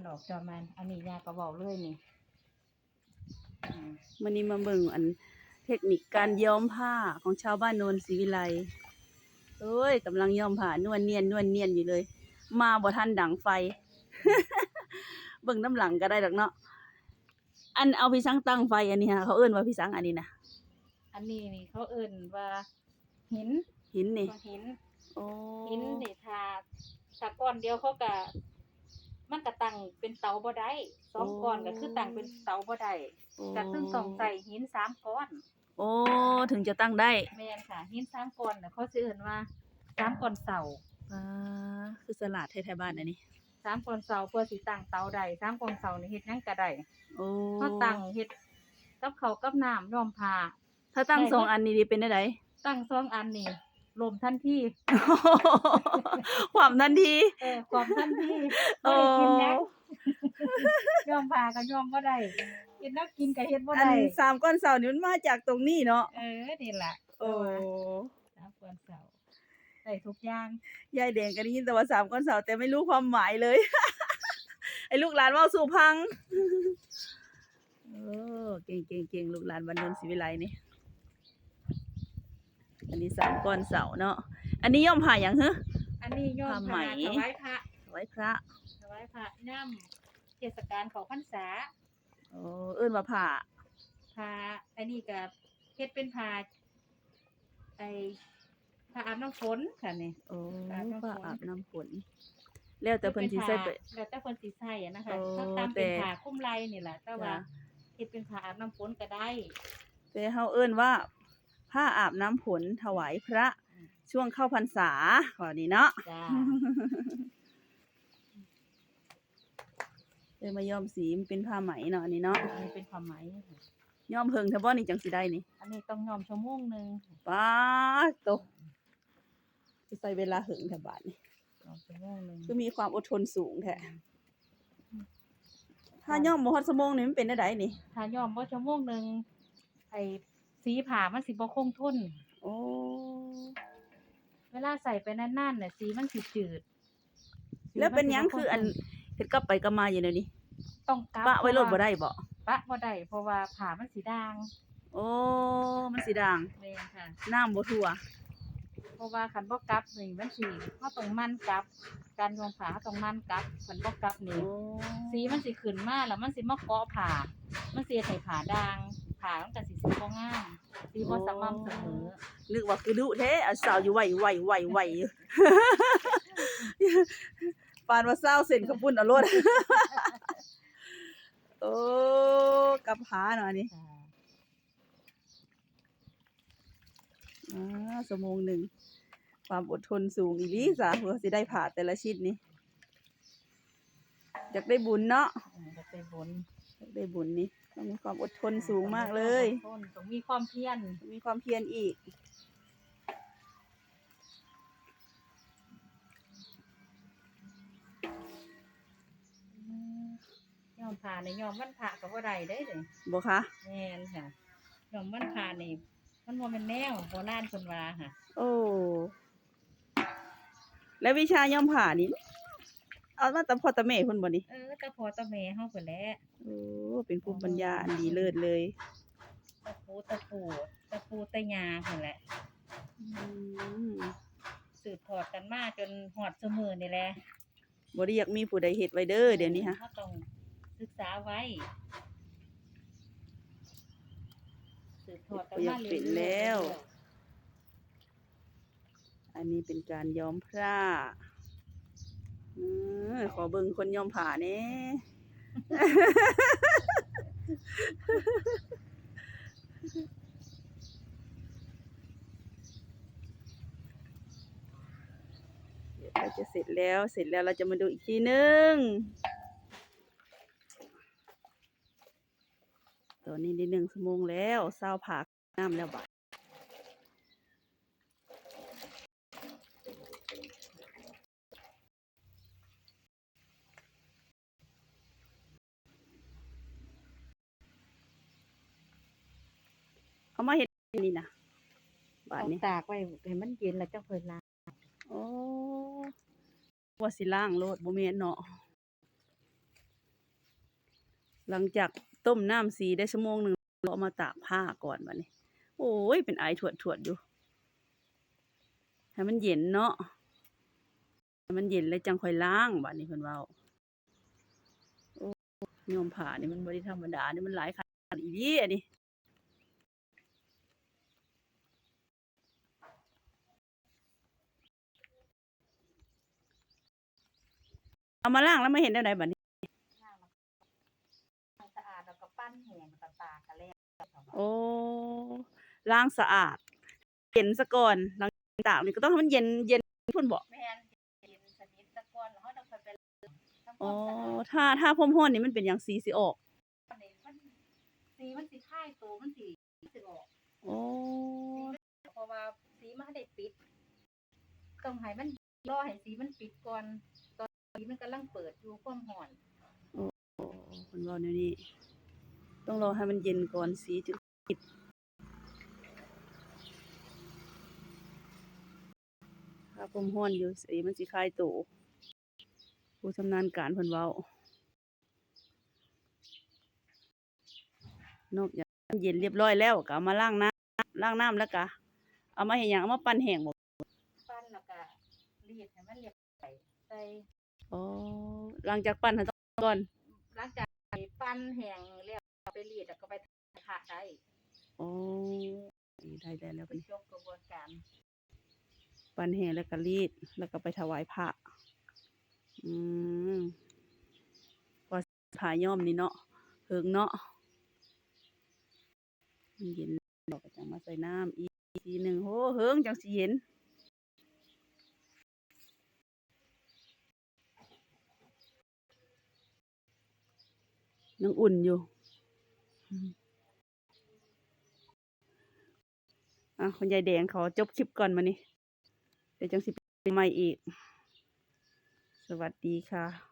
มันออกจอมัน อันนี้ยากระบอกเลยนี่อืมวันนี้มาเบิ่งอันเทคนิคการย้อมผ้าของชาวบ้านโนนศรีวิไลเอ้ยกำลังย้อมผ้านวลเนียนนวลเนียนอยู่เลย มาบ่ทันดังไฟ เบิ่งน้ำหลังก็ได้ดอกเนาะอันเอาพี่สังตั้งไฟอันนี้ฮะเขาเอิ้นว่าพี่สังอันนี้นะอันนี้นี่เขาเอิ่นว่า หินหินนี่ว่าหินโอ้หินนี่ทาถ้าก้อนเดียวเขาก็ มันก็ตั้งเป็นเตาบ่ได้สองก้อนก็คือตั้งเป็นเตาบ่ได้ก็ซึ่งต้องใส่หินสามก้อนโอ้ถึงจะตั้งได้แม่นค่ะ หินสามก้อนน่ะเขาสิเอิ้นว่าสามก้อนเสาอ่าคือสลัดไทยๆบ้านอันนี้สามก้อนเสาเพื่อสิตั้งเตาได้สามก้อนเสานี่เฮ็ดหยังก็ได้โอ้เขาตั้งเฮ็ดกับเขาวกับน้ำย้อมผ้าถ้าตั้งสองอันนี้ดีเป็นได้ไดตั้งสองอันนี่ ลมทันทีความทันที เออความทันทีโอ้บ่ได้กินหยังย้อมผ้าก็ย้อมบ่ได้เฮ็ดแนักกินก็เฮ็ดบ่อันได้สามก้อนเสานี่มันมาจากตรงนี้เนาะเออนี่ล่ะโอ้สามก้อนเสาได้ทุกอย่างยายแดงก็ได้ยินแต่ว่าสามก้อนเสาแต่ไม่รู้ความหมายเลย ไอ้ลูกหลานเว่าสู่พังเออเก่งเก่งเก่งลูกหลานวันนนศรีวิไลนี่ อันนี้สามก้อนเสาเนาะอันนี้ย่อมผ่าอย่างเฮ้ออันนี้ย้อมผ้าไหมผ้าถวายพระไว้พระถวายพระนำเทศกาลเขาพรรษาโอ้เอิ้นว่าผ่าผ้าอันนี้ก็เฮ็ดเป็นผ้าไอ้ผ้าอาบน้ำฝนค่ะนี่โอ้อาบน้ำฝนผ้าอาบน้ำฝนแล้วแต่เพิ่นสิใส่ไปแล้วแต่เพิ่นสิใส่อะนะคะโอ้ถ้าตามแต่เป็นผ้าคลุ้มไหล่นี่แหละแต่ว่าจ้ะเฮ็ดเป็นผ้าอาบน้ำฝนก็ได้แต่เฮาเอิ้นว่า ผ้าอาบน้ำฝนถวายพระอืมช่วงเข้าพรรษาว่านี้เนาะจ้าเลยมาย้อมสีมันเป็นผ้าไหมเนาะอันนี้เนาะอันนี้เป็นผ้าไหมย้อมเพิงเทบ่นี่จังสิได้นี่อันนี้ต้องยอมชั่วโมงหนึงป้าดโตจะใส่เวลาหึงแถบาทนี่ยอมชั่วโมงหนึงคือมีความอดทนสูงแท้ถ้าย้อมบ่ฮอดชั่วโมงนี่มันเป็นได้ไดนี่ ถ้ายอมบ่ชั่วโมงหนึงไอ้ สีผ้ามันสิบ่คงทนโอ้เวลาใส่ไปนานๆเนี่ยสีมันสิจืดสีแล้วเป็นหยังมัสิคืออันทเฮ็ดกลับไปกลับมาอยู่เดี๋ยวนี้ต้องกลับปะไว้รถบ่ได้บ่ปะบ่ได้เพราะว่าผ้ามันสีด่างโอ้มันสิด่างแม่นค่ะ น้ำบ่ทั่ว เพราะว่าคันบ่กลับนี่มันสิเฮาต้องมันกลับ การยอมผ้าเฮาต้องมันกลับคันบ่กลับนี่โอ้สีมันสิขึ้นมาแล้วมันสิมาเกาะผ้ามันสิเฮ็ดให้ผ้าด่าง ผ้ามันก็สิสิบ่งามสีบ่สม่ำเสมอนึกว่าคือดุแท้อะสาวอยู่ไหวไหวไหวไหวอยู่ ปานว่าสาวเส้นข้าวปุ้นเอารถ โอ้กับหาเนาะอันนี้ค่ะอ่าชั่วโมงหนึ่ง ความอดทนสูงอีหลีจ้ะเพื่อสิได้ผ่าแต่ละชิ้นนี้อยากได้บุญเนาะ เออจะไปบนอยากได้บุญนี่ ต้องมีความอดทนสูงมากเลยต้นต้องมีความเพียรมีความเพียรอีก ยอมผ่าในยอมมันผ่ากับว่าใดได้เลยบ่คะแม่นค่ะ ยอมมันผ่านี่มันว่ามันแนวโบราณคนว่าค่ะ โอ้ แล้ววิชาย่อมผ่านี่ เอามาแต่พ่อแต่แม่พุ่นบ่นี่เออแต่พอตะแม่เฮาไปแหล้วโอ้เป็นภูมิปัญญาอันดีเลิศเลยตะปูตะปูตะปูตะยาคนแหละ อืมสืบทอดกันมาจนหอดเสมอนี่แหละบ่ได้อยากมีผู้ใดเฮ็ดไว้เด้อเดี๋ยวนี้ฮะ เฮาต้องศึกษาไว้ สืบทอดกันมาเรื่อยๆอันนี้เป็นการย้อมผ้าอือ ขอเบิ่งคนยอมผ้าแหน่เดี๋ยวเราจะเสร็จแล้วเสร็จแล้วเราจะมาดูอีกทีนึง ตอนนี้ได้หนึ่งชั่วโมงแล้วเศร้าผักน้ำแล้วบัดเขามาเห็ด นี่นะบาดต้องนี้ตากไว้ให้มันเย็นแล้วจังค่อยล้างโอ้ว่าสิล่างโลดบ่แม่นเนาะหลังจากต้มน้ำสีได้ชั่วโมงหนึ่งเราเอามาตากผ้าก่อนบัดนี้ โอ้ย เป็นไอถวดถวดๆอยู่ให้มันเย็นเนาะให้มันเย็นแล้วจังค่อยล้างบัดนี้เพิ่นเว้าโอ้ยอมผ่านี่มันบ่ได้ธรรมดานี่มันหลายขั้นอีหลีอันนี้ เอามาล้างแล้วไม่เห็นได้ไหนบัดนี้ ล้างแล้วสะอาดแล้วก็ปั้นแห้งแล้วก็ตากกันแล้วโอ้ล้างสะอาด เย็นซะก่อนหลังจากตากนี่ก็ต้องให้มันเย็นเย็นพุ่นบอกแม่นเย็นสนิทตะกอนแล้วเขาต้องไปเป็นทำคอ๋อวามสะอาดถ้าถ้าพรมห้อนนี่มันเป็นอย่างสีสิออกอันนี้มันสีมันสีค่ายตัวมันสีสีออก โอ้เพราะว่าสีมันได้ปิด ต้องให้มันรอให้สีมันปิดก่อนตอนสี มันกำลังเปิดอยู่ความร้อนคนบอกแนวนี้ ต้องรอให้มันเย็นก่อนสีจึงปิดถ้าพรมห้อนอยู่สีมันสิคลายตัวผู้ชำนาญการเพิ่นเว้านอกจากมันเย็นเรียบร้อยแล้วก็เอามาล้างน้ำล้างน้ำแล้วก็เอามาเห็นอย่างเอามาปั้นแห้งบ่ปั้นแล้วก็รีดให้มันเรียบไปใส่ อ๋อหลังจากปั้นให้ต้องก่อนหลังจากปั้นแห้งแล้วเอาไปรีดแล้วก็ไปผ่าได้อ๋อได้ได้แล้วไปบัดนี้จบกระบวนการปั้นแห้งแล้วก็รีด แล้วก็ไปถวายพระอืมพอผ่าย่อมนี่เนาะเฮิงเนาะมันเย็นดอกก็จังมาใส่น้ำอีกทีหนึ่งโหเฮิงจังสิเย็น ยังอุ่นอยู่อะคุณยายแดงขอจบคลิปก่อนมานี่เดี๋ยวจังสิไปใหม่อีก สวัสดีค่ะ